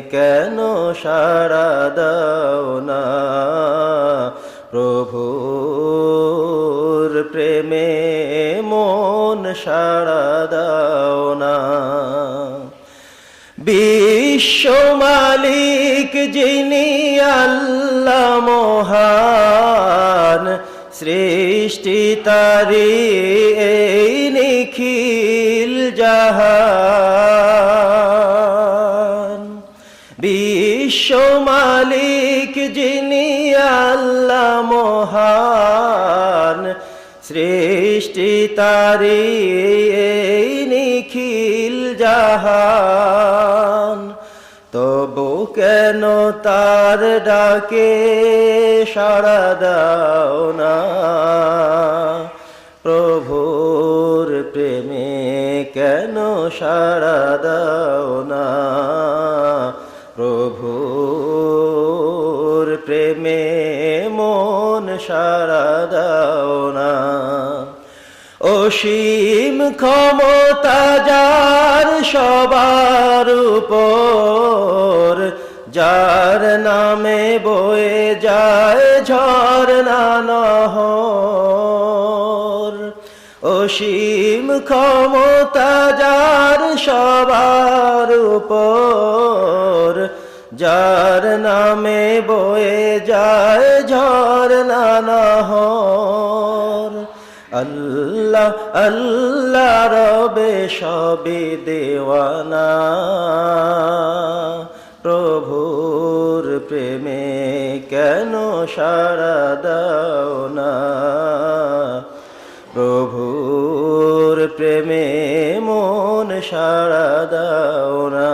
কেন সাড়া দাও না? প্রভুর প্রেমে মন সাড়া দাও না। বিশ্ব মালিক যিনি আল্লাহ মহান, সৃষ্টি তারি এই নিখিল জাহান বিশ্ব মালিক যিনি আল্লাহ মহান, সৃষ্টি তারি এই নিখিল জাহান। তবু কেন তার ডাকে সাড়া দাও না? প্রভুর প্রেমে কেন সাড়া দাও না? প্রভুর প্রেমে মন সাড়া দাও না। অসীম ক্ষমতা যার সবার উপর, যার নামে বয়ে যায় ঝরনা নহর। অসীম ক্ষমতা যার সবার উপর যার নামে বয়ে যায় ঝরনা নহর আল্লাহ আল্লাহ রবে সবে দেওয়ানা। প্রভুর প্রেমে কেন সাড়া দাও না প্রভুর প্রেমে মন সাড়া দাও না